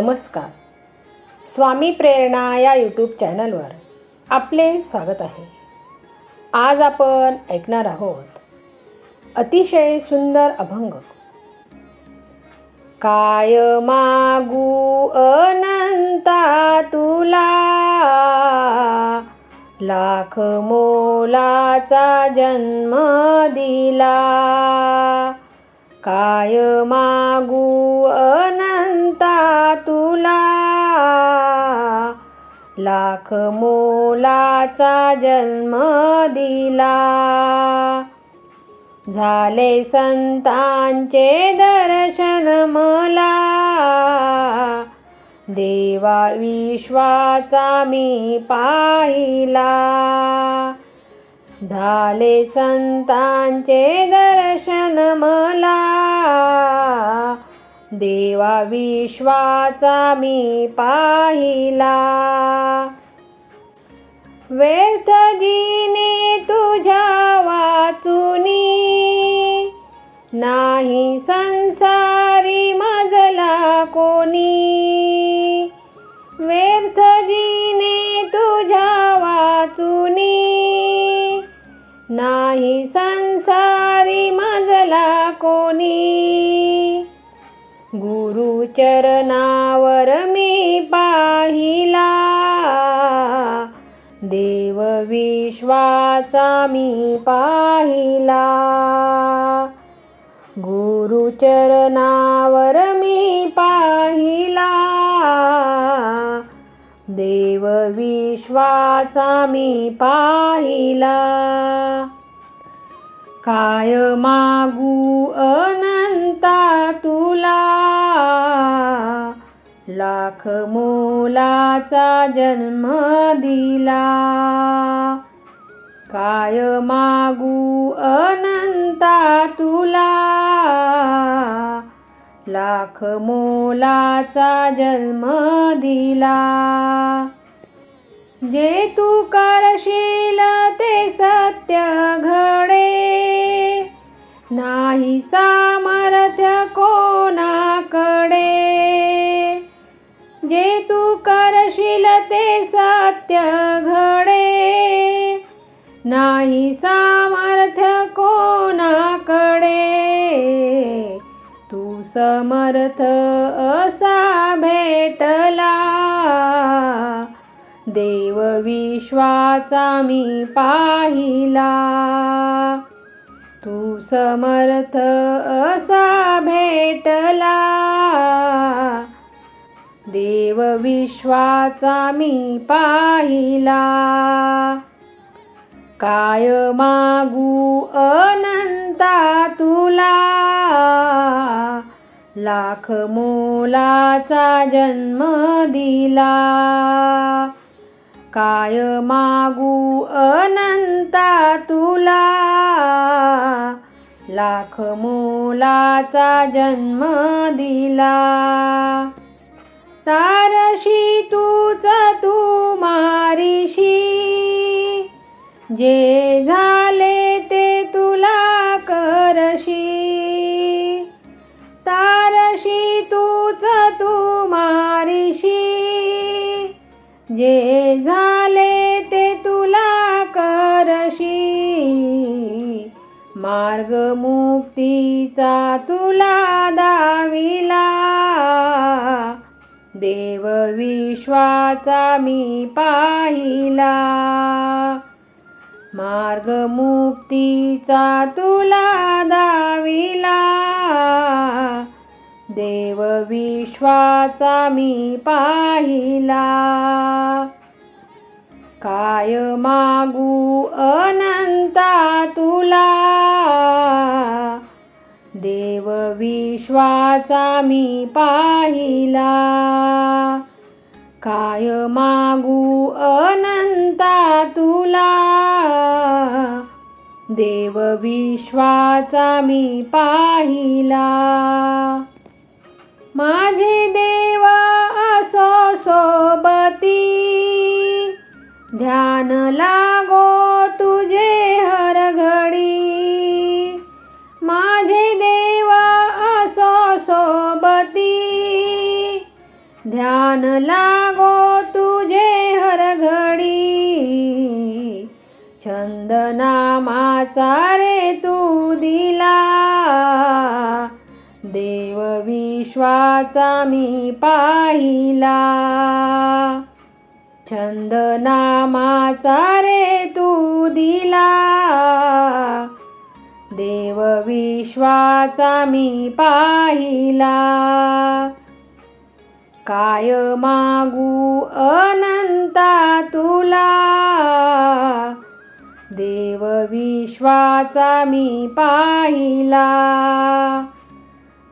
नमस्कार. स्वामी प्रेरणा या यूट्यूब चॅनलवर आपले स्वागत आहे. आज आपण ऐकणार आहोत अतिशय सुंदर अभंग. काय मागू अनंता तुला? लाख मोलाचा जन्म दिला. काय मागू अनंता लाख मोलाचा जन्म दिला. झाले संतांचे दर्शन मला. देवा विश्वाचा मी पाहिला. झाले संतांचे दर्शन मला. देवा विश्वाचा मी पाहिला. व्यर्थजीने तुझ्या वाचुनी नाही संसारी मजला कोणी. व्यर्थजीने तुझ्या वाचुनी नाही संसारी मजला कोणी. गुरुचरणावर मी पाहिला. देव विश्वाचा मी पाहिला. गुरुचरणावर मी पाहिला. देव विश्वाचा मी पाहिला. काय मागू अनंता तुला. लाख मोलाचा जन्म दिला. काय मागू अनंता तुला. लाख मोलाचा जन्म दिला. जे तू का नाही सामर्थ्य कोणाकडे? जे तू करशील ते सत्य घडे. नाही सामर्थ्य कोणाकडे? तू समर्थ असा भेटला. देव विश्वाचा मी पाहिला. तू समर्थ असा भेटला. देव विश्वाचा मी पाहिला. काय मागू अनंता तुला? लाख मोलाचा जन्म दिला. काय मागू अनंता तुला? लाख मोलाचा जन्म दिला. तारशी तूच तू मारिशी. जे झाले जे झाले ते तुला करशी. मार्ग मुक्तीचा तुला दाविला. देव विश्वाचा मी पाहिला. मार्ग मुक्तीचा तुला दाविला. देव विश्वाचा मी पाहिला. काय मागू अनंता तुला? देव विश्वाचा मी पाहिला. काय मागू अनंता तुला? देव विश्वाचा मी पाहिला. माझे देव असो सो ध्यान लागो तुझे हर घडी. माझे देव असो सोबती. ध्यान लागो तुझे हर घडी. छंद नामाचा रे तू दिला. देव विश्वाचा मी पाहिला. छंद नामाचा रे तू दिला. देव विश्वाचा मी पाहिला. काय मागू अनंता तुला? देव विश्वाचा मी पाहिला.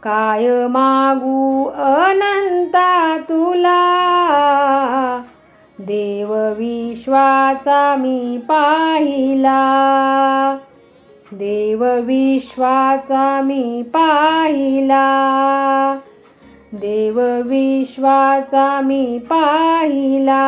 काय मागू अनंता तुला? देव विश्वाचा मी पाहिला. देव विश्वाचा मी पाहिला. देव विश्वाचा मी पाहिला.